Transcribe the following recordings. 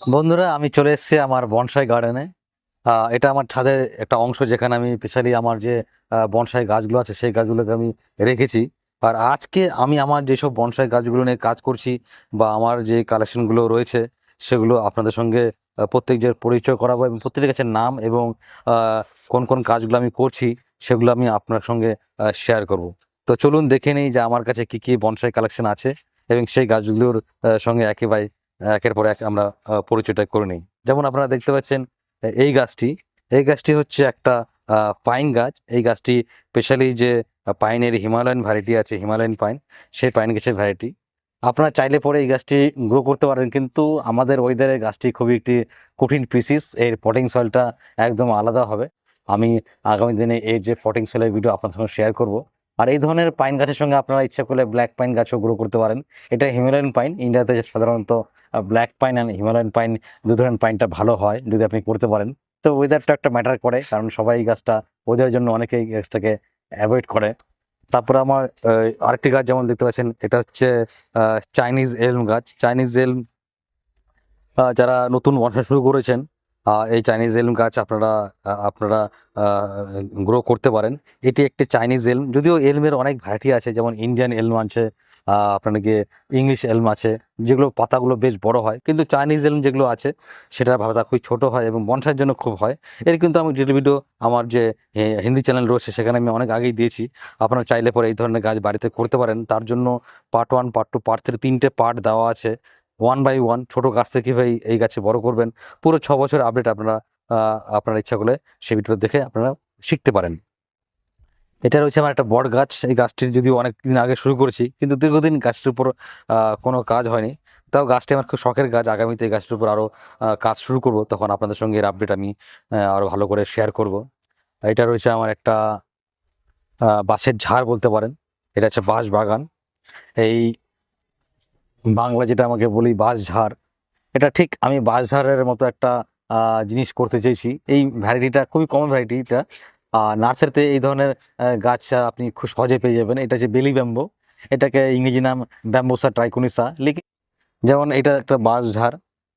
বন্ধুরা আমি চলে এসেছি আমার বনসাই গার্ডেনে এটা আমার ছাদের একটা অংশ যেখানে আমি স্পেশালি আমার যে বনসাই গাছগুলো আছে সেই গাছগুলোকে আমি রেখেছি। আর আজকে আমি আমার যেসব বনসাই গাছগুলো নিয়ে কাজ করছি বা আমার যে কালেকশনগুলো রয়েছে সেগুলো আপনাদের সঙ্গে আহ, প্রত্যেকের পরিচয় করাবো এবং প্রত্যেকের কাছে নাম এবং কোন কোন কাজগুলো আমি করছি সেগুলো আমি আপনার সঙ্গে শেয়ার করব। তো চলুন দেখে নিই যে আমার কাছে কি কি বনসাই কালেকশন আছে এবং সেই গাছগুলোর সঙ্গে একেবারে একের পর এক আমরা পরিচয়টা করে নিই। যেমন আপনারা দেখতে পাচ্ছেন এই গাছটি এই গাছটি হচ্ছে একটা পাইন গাছ। এই গাছটি স্পেশালি যে পাইনের হিমালয়ান ভ্যারাইটি আছে, হিমালয়ান পাইন, সেই পাইন গাছের ভ্যারাইটি আপনারা চাইলে পরে এই গাছটি গ্রো করতে পারেন, কিন্তু আমাদের ওয়েদারে গাছটি খুবই একটি কঠিন পিসিস এর পটিং সয়েলটা একদম আলাদা হবে। আমি আগামী দিনে এর যে পটিং সয়েলের ভিডিও আপনার সঙ্গে শেয়ার করব। আর এই ধরনের পাইন গাছের সঙ্গে আপনারা ইচ্ছা করলে ব্ল্যাক পাইন গাছও গ্রো করতে পারেন। এটা হিমালয়ান পাইন ইন্ডিয়াতে সাধারণত black pine and Himalayan pine দু ধরনের পাইনটা ভালো হয়, যদি আপনি করতে পারেন। তো ওয়েদারটা একটা ম্যাটার করে, কারণ সবাই গাছটা ওয়েদারের জন্য অনেকেই গাছটাকে অ্যাভয়েড করে। তারপরে আমার আরেকটি গাছ যেমন দেখতে পাচ্ছেন, এটা হচ্ছে চাইনিজ এলম গাছ। চাইনিজ এলম যারা নতুন বর্ষা শুরু করেছেন এই চাইনিজ এলম গাছ আপনারা আপনারা গ্রো করতে পারেন। এটি একটি চাইনিজ এলম যদিও এলমের অনেক ভ্যারাইটি আছে, যেমন ইন্ডিয়ান এলম আছে আপনার গিয়ে ইংলিশ এলম আছে, যেগুলো পাতাগুলো বেশ বড় হয়। কিন্তু চাইনিজ এলম যেগুলো আছে, সেটার পাতা খুবই ছোট হয় এবং বনসাইয়ের জন্য খুব হয়। এর কিন্তু আমি ডিটেল ভিডিও আমার যে হিন্দি চ্যানেল রয়েছে, সেখানে আমি অনেক আগেই দিয়েছি। আপনারা চাইলে পরে এই ধরনের গাছ বাড়িতে করতে পারেন। তার জন্য part one part two part three তিনটে পার্ট দেওয়া আছে। ওয়ান বাই ওয়ান ছোটো গাছ থেকে ভাই এই- গাছে বড় করবেন। পুরো ছ বছর আপডেট আপনারা আপনারা ইচ্ছা করলে সেই ভিডিও দেখে আপনারা শিখতে পারেন। এটা রয়েছে আমার একটা বট গাছ। এই গাছটি যদিও অনেক দিন আগে শুরু করেছি, কিন্তু দীর্ঘদিন গাছটির উপর কোনো কাজ হয়নি। তাও গাছটি আমার খুব শখের গাছ। আগামীতে গাছটির উপর আরও কাজ শুরু করব। তখন আপনাদের সঙ্গে এর আপডেট আমি আরও ভালো করে শেয়ার করব। এটা রয়েছে আমার একটা বাঁশের ঝাড় বলতে পারেন। এটা হচ্ছে বাঁশ বাগান। এই বাংলা যেটা আমাকে বলি বাঁশ ঝাড় এটা ঠিক আমি বাঁশ ঝাড়ের মতো একটা জিনিস করতে চেয়েছি। এই ভ্যারাইটিটা খুবই কম ভ্যারাইটি এটা নার্সারিতে এই ধরনের গাছ আপনি খুব সহজে পেয়ে যাবেন। এটা হচ্ছে বেলি ব্যাম্বো। এটাকে ইংরেজি নাম ব্যাম্বোসা ট্রাইকোনিসা লিখে যেমন এটা একটা বাঁশ ঝাড়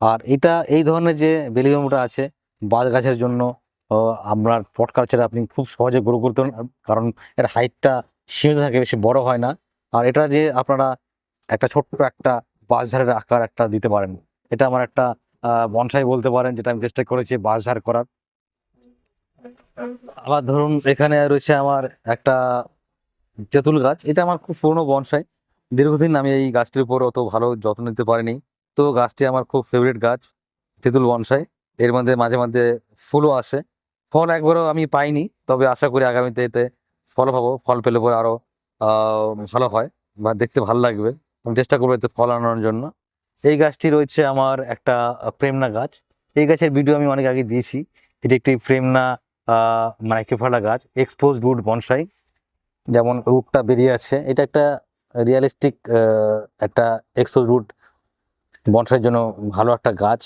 আর এটা এই ধরনের যে বেলি ব্যাম্বোটা আছে, বাঁশ গাছের জন্য আপনার পট কালচারে আপনি খুব সহজে গ্রো করতে পারেন কারণ এর হাইটটা সীমিত থাকে, বেশি বড় হয় না। আর এটা যে আপনারা একটা ছোট্ট একটা বাঁশ ঝাড়ের আকার একটা দিতে পারেন। এটা আমার একটা বনসাই বলতে পারেন যেটা আমি চেষ্টা করেছি বাঁশ ঝাড় করার। আবার ধরুন এখানে রয়েছে আমার একটা তেঁতুল গাছ। এটা আমার খুব পুরনো বনসাই। দীর্ঘদিন আমি এই গাছটির উপর অত ভালো যত্ন নিতে পারিনি। তো গাছটি আমার খুব ফেভারিট গাছ, তেঁতুল বনসাই। এর মধ্যে মাঝে মাঝে ফুলও আসে। ফল একবারও আমি পাইনি, তবে আশা করি আগামীতে এতে ফল পাবো। ফল পেলে পরে আরও ভালো হয় বা দেখতে ভালো লাগবে। চেষ্টা করব এতে ফল আনানোর জন্য। এই গাছটি রয়েছে আমার একটা প্রেমনা গাছ। এই গাছের ভিডিও আমি অনেক আগে দিয়েছি। এটি একটি প্রেমনা মাইক্রোফালা গাছ এক্সপোজ রুট বনসাই, যেমন রুটটা বেরিয়ে আছে। এটা একটা রিয়ালিস্টিক একটা এক্সপোজ রুট বনসাইয়ের জন্য ভালো একটা গাছ।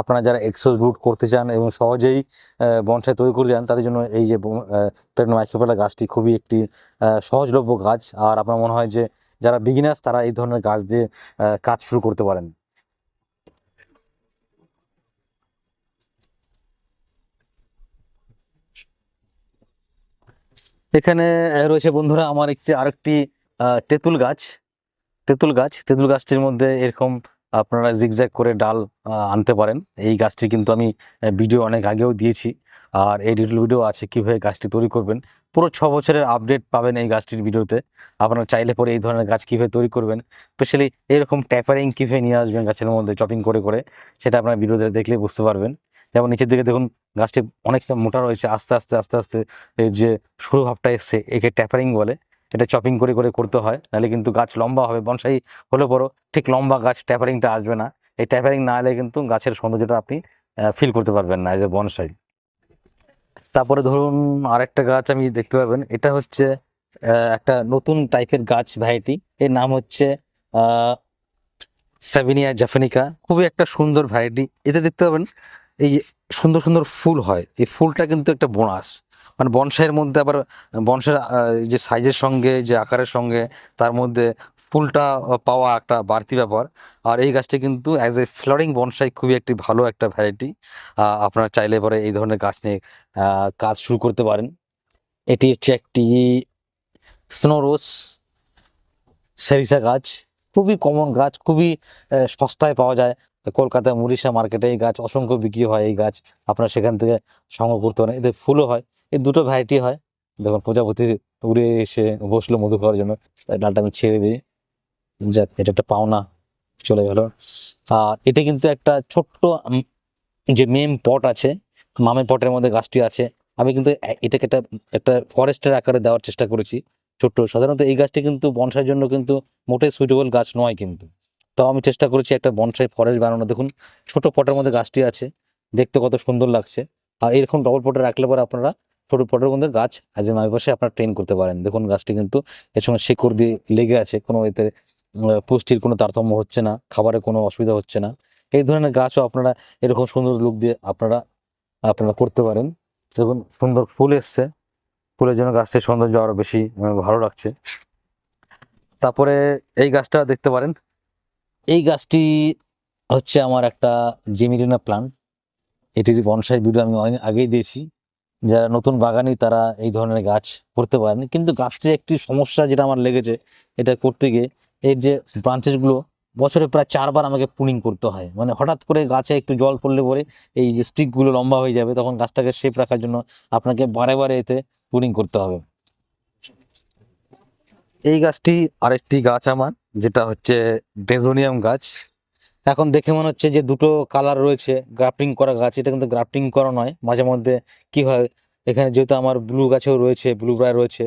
আপনারা যারা এক্সপোজ রুট করতে চান এবং সহজেই বনসাই তৈরি করে যান তাদের জন্য এই যে প্রেমনা মাইক্রোফালা গাছটি খুবই একটি সহজলভ্য গাছ। আর আপনার মনে হয় যে, যারা বিগিনার্স তারা এই ধরনের গাছ দিয়ে কাজ শুরু করতে পারেন। এখানে রয়েছে বন্ধুরা আমার একটি, আরেকটি তেঁতুল গাছ। তেঁতুল গাছ, তেঁতুল গাছটির মধ্যে এরকম আপনারা জিগজ্যাগ করে ডাল আনতে পারেন। এই গাছটি কিন্তু আমি ভিডিও অনেক আগেও দিয়েছি। আর এই ডিটেল ভিডিও আছে কীভাবে গাছটি তৈরি করবেন। পুরো ছ বছরের আপডেট পাবেন এই গাছটির ভিডিওতে আপনারা চাইলে পরে এই ধরনের গাছ কীভাবে তৈরি করবেন। স্পেশালি এরকম ট্যাপারিং কীভাবে নিয়ে আসবেন গাছের মধ্যে চপিং করে করে, সেটা আপনার ভিডিওতে দেখলে বুঝতে পারবেন। যেমন নিচের দিকে দেখুন, গাছটি অনেকটা মোটা রয়েছে, আস্তে আস্তে আস্তে আস্তে যে সরু ভাবটা এসছে, একে ট্যাপারিং বলে। এটা চপিং করে করে করতে হয়, নাহলে কিন্তু গাছ লম্বা হবে, বনসাই হলে পরও ঠিক লম্বা গাছ ট্যাপারিংটা আসবে না। এই ট্যাপারিং না এলে কিন্তু গাছের সৌন্দর্যটা আপনি ফিল করতে পারবেন না এজ এ বনসাই। তারপরে ধরুন আরেকটা গাছ আমি দেখতে পাবেন, এটা হচ্ছে একটা নতুন টাইপের গাছ ভ্যারাইটি এর নাম হচ্ছে সেভিনিয়া জাফানিকা খুবই একটা সুন্দর ভ্যারাইটি এতে দেখতে পাবেন, এই সুন্দর সুন্দর ফুল হয়। এই ফুলটা কিন্তু একটা বোনাস। মানে বনসাইয়ের মধ্যে আবার বনসাই যে সাইজের সঙ্গে, যে আকারের সঙ্গে, তার মধ্যে ফুলটা পাওয়া একটা বাড়তি ব্যাপার। আর এই গাছটি কিন্তু অ্যাজ এ ফ্লাওয়ারিং বনসাই খুবই একটি ভালো একটা ভ্যারাইটি আপনারা চাইলে পরে এই ধরনের গাছ নিয়ে কাজ শুরু করতে পারেন। এটি হচ্ছে একটি স্নোরোস সেরিসা গাছ। খুবই কমন গাছ, খুবই সস্তায় পাওয়া যায়। কলকাতায় মুরিশা মার্কেটে এই গাছ অসংখ্য বিক্রি হয়, এই গাছ আপনারা সেখান থেকে সংগ্রহ করতে পারেন। এদের ফুলও হয়, এই দুটো ভ্যারাইটি হয়। দেখুন, প্রজাপতি উড়ে এসে বসল মধু খাওয়ার জন্য, তাই ডালটা আমি ছেড়ে দিই। যাক, এটা একটা পাওনা, চলে গেল। আর এটা কিন্তু একটা ছোট্ট যে মেম পট আছে, মামে পটের মধ্যে গাছটি আছে। আমি কিন্তু এটাকে একটা একটা ফরেস্টের আকারে দেওয়ার চেষ্টা করেছি, ছোট্ট। সাধারণত এই গাছটি কিন্তু বনসার জন্য কিন্তু মোটেই সুইটেবল গাছ নয় কিন্তু। তাও আমি চেষ্টা করেছি একটা বনসাই ফরেস্ট বানানো দেখুন, ছোট পটের মধ্যে গাছটি আছে। দেখতে কত সুন্দর লাগছে। আর এরকম ডবল পটে রাখলে পরে আপনারা ছোট পটের মধ্যে গাছ আজ মাঝে পাশে আপনারা ট্রেন করতে পারেন। দেখুন, গাছটি কিন্তু এর সঙ্গে শেকড় দিয়ে লেগে আছে। কোনো এতে পুষ্টির কোনো তারতম্য হচ্ছে না। খাবারের কোনো অসুবিধা হচ্ছে না। এই ধরনের গাছও আপনারা এরকম সুন্দর লুক দিয়ে আপনারা আপনারা করতে পারেন। দেখুন, সুন্দর ফুল এসছে। ফুলের জন্য গাছটির সৌন্দর্য আরও বেশি ভালো লাগছে। তারপরে এই গাছটা দেখতে পারেন। এই গাছটি হচ্ছে আমার একটা জেমিলিনা প্লান্ট এটির বনসাই ভিডিও আমি অনেক আগেই দিয়েছি। যারা নতুন বাগানি তারা এই ধরনের গাছ করতে পারেন। কিন্তু গাছটির একটি সমস্যা যেটা আমার লেগেছে এটা করতে গিয়ে এর যে ব্রাঞ্চেসগুলো বছরে প্রায় চারবার আমাকে পুনিং করতে হয়। মানে হঠাৎ করে গাছে একটু জল পড়লে পরে এই যে স্টিকগুলো লম্বা হয়ে যাবে তখন গাছটাকে শেপ রাখার জন্য আপনাকে বারে বারে এতে পুনিং করতে হবে। এই গাছটি আরেকটি গাছ আমার। যেটা হচ্ছে ডেজোনিয়াম গাছ। এখন দেখে মনে হচ্ছে যে দুটো কালার রয়েছে গ্রাফটিং করা গাছ। এটা কিন্তু গ্রাফটিং করা নয়। মাঝে মধ্যে কি হয়, এখানে যেহেতু আমার ব্লু গাছেও রয়েছে ব্লু ব্রায়ার রয়েছে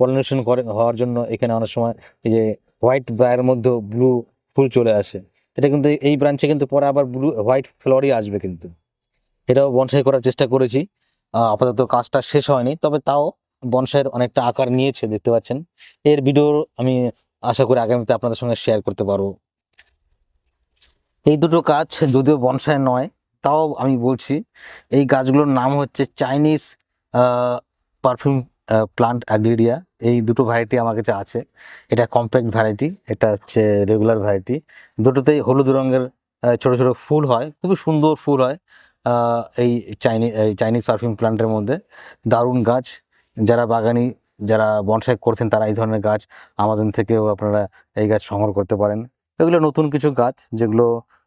পলিনেশন করে হওয়ার জন্য এখানে অনেক সময় এই যে হোয়াইট ব্রায়ের মধ্যেও ব্লু ফুল চলে আসে। এটা কিন্তু এই ব্রাঞ্চে কিন্তু পরে আবার ব্লু হোয়াইট ফ্লোরই আসবে কিন্তু। এটাও বনসাই করার চেষ্টা করেছি। আপাতত কাজটা শেষ হয়নি, তবে তাও বনসাইয়ের অনেকটা আকার নিয়েছে, দেখতে পাচ্ছেন। এর ভিডিও আমি আশা করি আগামীতে আপনাদের সঙ্গে শেয়ার করতে পারব। এই দুটো গাছ যদিও বনসাই নয়, তাও আমি বলছি, এই গাছগুলোর নাম হচ্ছে চাইনিজ পারফিউম প্লান্ট অ্যাগ্রিডিয়া এই দুটো ভ্যারাইটি আমার কাছে আছে। এটা কম্প্যাক্ট ভ্যারাইটি এটা হচ্ছে রেগুলার ভ্যারাইটি দুটোতেই হলুদ রঙের ছোট ছোট ফুল হয়, খুবই সুন্দর ফুল হয় এই চাইনি এই চাইনিজ পারফিউম প্লান্টের মধ্যে। দারুণ গাছ। যারা বাগানি যারা বনসাই করছেন তারা এই ধরনের গাছ আমাজন থেকেও আপনারা এই গাছ সংগ্রহ করতে পারেন। এগুলো নতুন কিছু গাছ যেগুলো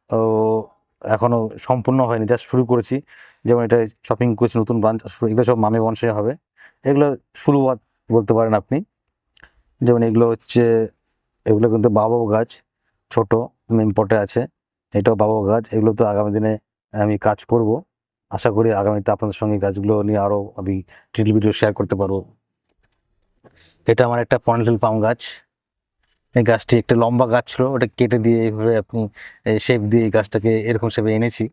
ও, এখনও সম্পূর্ণ হয়নি জাস্ট শুরু করেছি। যেমন এটা শপিং করেছি নতুন ব্রাঞ্চ এগুলো সব মামে বনসাই হবে। এগুলো শুরুয়াত বলতে পারেন আপনি। যেমন এগুলো হচ্ছে এগুলো কিন্তু বাবু গাছ ছোট মেমপটে আছে। এটাও বাবু গাছ এগুলো তো আগামী দিনে আমি কাজ করব। আশা করি আগামীতে আপনাদের সঙ্গে গাছগুলো নিয়ে আরও আমি ডিটেল ভিডিও শেয়ার করতে পারব। এটা আমার একটা পনেটেল পাম গাছ। এই গাছটি একটা লম্বা গাছ ছিল, ওটা কেটে দিয়ে এইভাবে আপনি শেপ দিয়ে গাছটাকে এরকম শেপে এনেছি।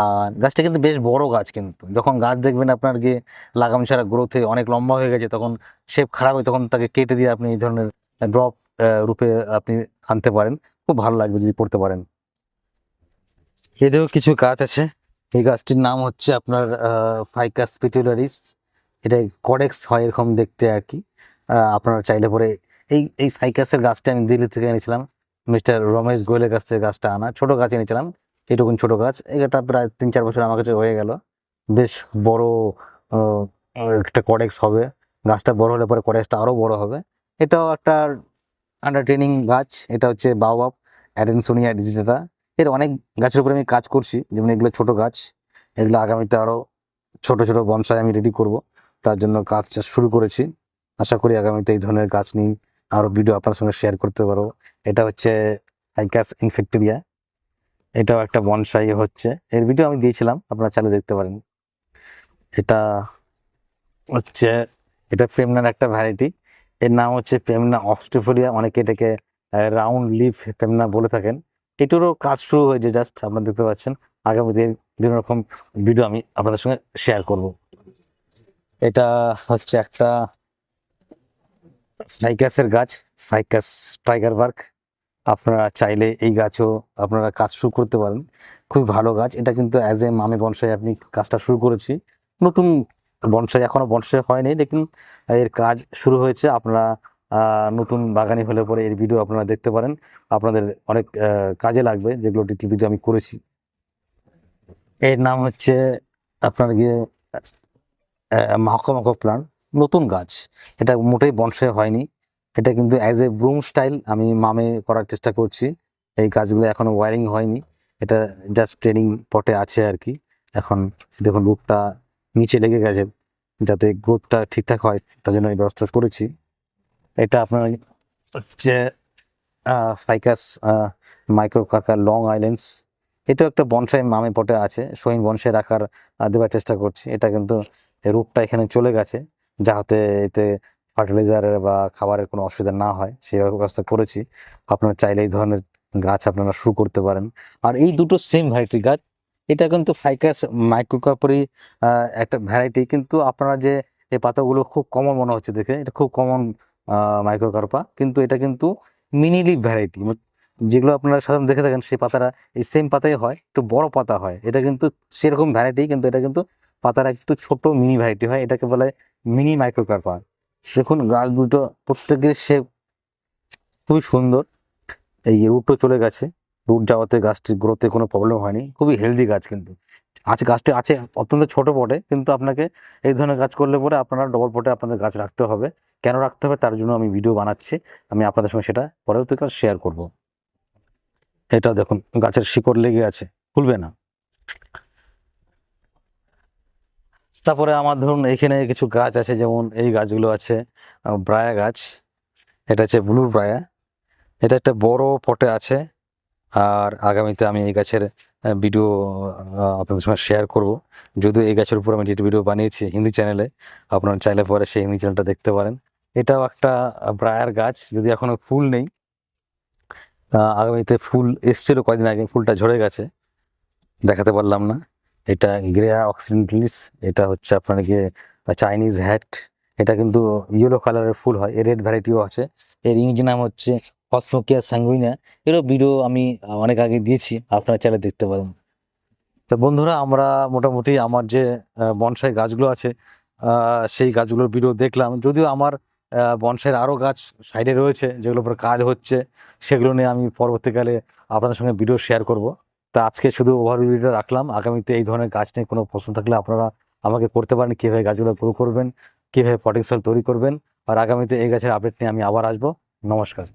আর গাছটা কিন্তু বেশ বড় গাছ কিন্তু। যখন গাছ দেখবেন আপনার গিয়ে লাগাম ছাড়া গ্রোথে অনেক লম্বা হয়ে গেছে, তখন শেপ খারাপ হয়, তখন তাকে কেটে দিয়ে আপনি এই ধরনের ড্রপ রূপে আপনি আনতে পারেন। খুব ভালো লাগবে যদি পড়তে পারেন। এদেরও কিছু গাছ আছে। এই গাছটির নাম হচ্ছে আপনার ফাইকাস পিটুলারিস এটা কডেক্স হয় এরকম দেখতে আর কি। আপনারা চাইলে পরে এই এই ফাইকাসের গাছটা আমি দিল্লি থেকে এনেছিলাম। মিস্টার রমেশ গোয়েলের কাছ থেকে গাছটা আনা, ছোট গাছ এনেছিলাম, এটুকুন ছোট গাছ। এটা প্রায় তিন চার বছর আমার কাছে হয়ে গেল। বেশ বড় একটা কডেক্স হবে। গাছটা বড় হলে পরে কডেক্সটা আরও বড় হবে। এটাও একটা আন্ডার ট্রেনিং গাছ, এটা হচ্ছে বাওয়াব অ্যাডেনসোনিয়া ডিজিটাটা এর অনেক গাছের উপরে আমি কাজ করছি, যেমন এগুলো ছোট গাছ। এগুলো আগামীতে আরও ছোট ছোট বনসাই আমি রেডি করব। তার জন্য কাজটা শুরু করেছি। আশা করি আগামীতে এই ধরনের গাছ নিয়ে আরও ভিডিও আপনার সঙ্গে শেয়ার করতে পারব। এটা হচ্ছে আইকাস ইনফেক্টেরিয়া এটাও একটা বনসাই হচ্ছে। এর ভিডিও আমি দিয়েছিলাম, আপনারা চাইলে দেখতে পারেন। এটা হচ্ছে, এটা প্রেমনার একটা ভ্যারাইটি এর নাম হচ্ছে প্রেমনা অস্ট্রেফোরিয়া অনেকে এটাকে রাউন্ড লিফ প্রেমনা বলে থাকেন। এটারও কাজ শুরু হয়েছে জাস্ট আপনারা দেখতে পাচ্ছেন। আগামী দিন বিভিন্ন রকম ভিডিও আমি আপনাদের সঙ্গে শেয়ার করব। এটা হচ্ছে একটা ফাইকাসের গাছ ফাইকাস টাইগার বার্ক আপনারা চাইলে এই গাছও আপনারা কাজ শুরু করতে পারেন। খুবই ভালো গাছ। এটা কিন্তু অ্যাজ এ মামে বনসাই আপনি কাজটা শুরু করেছি। নতুন বনসাই, এখনও বনসাই হয়নি, লেকিন এর কাজ শুরু হয়েছে। আপনারা নতুন বাগানি হলে পরে এর ভিডিও আপনারা দেখতে পারেন। আপনাদের অনেক কাজে লাগবে। যেগুলো ভিডিও আমি করেছি। এর নাম হচ্ছে আপনার গিয়ে মাহকমাক প্লান্ট নতুন গাছ। এটা মোটেই বনসাই হয়নি। এটা কিন্তু অ্যাজ এ ব্রুম স্টাইল আমি মামে করার চেষ্টা করছি। এই গাছগুলো এখনও ওয়ারিং হয়নি। এটা জাস্ট ট্রেনিং পটে আছে আর কি। এখন দেখুন রুটটা নিচে লেগে গেছে যাতে গ্রোথটা ঠিকঠাক হয়, তার জন্য এই ব্যবস্থা করেছি। এটা আপনার হচ্ছে ফাইকাস মাইক্রো কারকার লং আইল্যান্ডস এটাও একটা বনসাই মামে পটে আছে। সোইন বনসাই রাখার দেওয়ার চেষ্টা করছি। এটা কিন্তু রুটটা এখানে চলে গেছে। যাতে এতে ফার্টিলাইজারের বা খাবারের কোনো অসুবিধা না হয়, সেই ব্যবস্থা করেছি। আপনারা চাইলে এই ধরনের গাছ আপনারা শুরু করতে পারেন। আর এই দুটো সেম ভ্যারাইটি গাছ, এটা কিন্তু ফাইকাস মাইক্রোকাপরি একটা ভ্যারাইটি কিন্তু আপনারা যে এই পাতাগুলো খুব কমন মনে হচ্ছে দেখে, এটা খুব কমন মাইক্রোকার্পা কিন্তু এটা কিন্তু মিনি লিভ ভ্যারাইটি যেগুলো আপনারা সাধারণত দেখে থাকেন, সেই পাতাটা এই সেম পাতাই হয়, একটু বড় পাতা হয়। এটা কিন্তু সেরকম ভ্যারাইটি কিন্তু এটা কিন্তু পাতাটা একটু ছোট মিনি ভ্যারাইটি হয়। এটাকে বলে মিনি মাইক্রোকার্পা দেখুন, গাছ দুটো প্রত্যেকের শেপ খুবই সুন্দর। এই রুটও চলে গেছে। রুট যাওয়াতে গাছটির গ্রোথে কোনো প্রবলেম হয়নি। খুবই হেলদি গাছ কিন্তু। আছে গাছটি আছে, অত্যন্ত ছোট পটে কিন্তু আপনাকে এই ধরনের গাছ করলে পরে আপনারা ডবল পটে আপনাদের গাছ রাখতে হবে। কেন রাখতে হবে? তার জন্য আমি ভিডিও বানাচ্ছি। আমি আপনাদের সঙ্গে সেটা পরবর্তীকাল শেয়ার করব। এটা দেখুন, গাছের শিকড় লেগে আছে। খুলবে না। তারপরে আমার ধরুন এখানে কিছু গাছ আছে, যেমন এই গাছগুলো আছে ব্রায়া গাছ। এটা হচ্ছে ব্লু ব্রায়া। এটা একটা বড় পটে আছে, আর আগামীতে আমি এই গাছের ভিডিও আপনাদের সঙ্গে শেয়ার করব। যদিও এই গাছের উপর আমি একটি ভিডিও বানিয়েছি হিন্দি চ্যানেলে আপনারা চাইলে পরে সেই হিন্দি চ্যানেলটা দেখতে পারেন। এটাও একটা ব্রায়ার গাছ, যদি এখনও ফুল নেই আগামীতে ফুল এসছিল কয়দিন আগে, ফুলটা ঝরে গেছে, দেখাতে পারলাম না। এটা গ্রেয়া অক্সিডেন্টালিস এটা হচ্ছে আপনার চাইনিজ হ্যাট, এটা কিন্তু ইয়েলো কালারের ফুল হয়, এর রেড ভ্যারাইটিও আছে। এর ইংরেজি নাম হচ্ছে হসমোকিয়া স্যাঙ্গুইনা এরও ভিডিও আমি অনেক আগে দিয়েছি, আপনারা চাইলে দেখতে পারেন। তো বন্ধুরা, আমরা মোটামুটি আমার যে বনসাই গাছগুলো আছে সেই গাছগুলোর ভিডিও দেখলাম। যদিও আমার বনসাইয়ের আরও গাছ সাইডে রয়েছে, যেগুলোর উপর কাজ হচ্ছে, সেগুলো নিয়ে আমি পরবর্তীকালে আপনাদের সঙ্গে ভিডিও শেয়ার করব। তা আজকে শুধু ওভারভিউটা রাখলাম। আগামীতে এই ধরনের গাছ নিয়ে কোনো প্রশ্ন থাকলে আপনারা আমাকে করতে পারেন, কীভাবে গাছগুলো গ্রো করবেন, কীভাবে পটেন্সিয়াল তৈরি করবেন। আর আগামীতে এই গাছের আপডেট নিয়ে আমি আবার আসব। নমস্কার।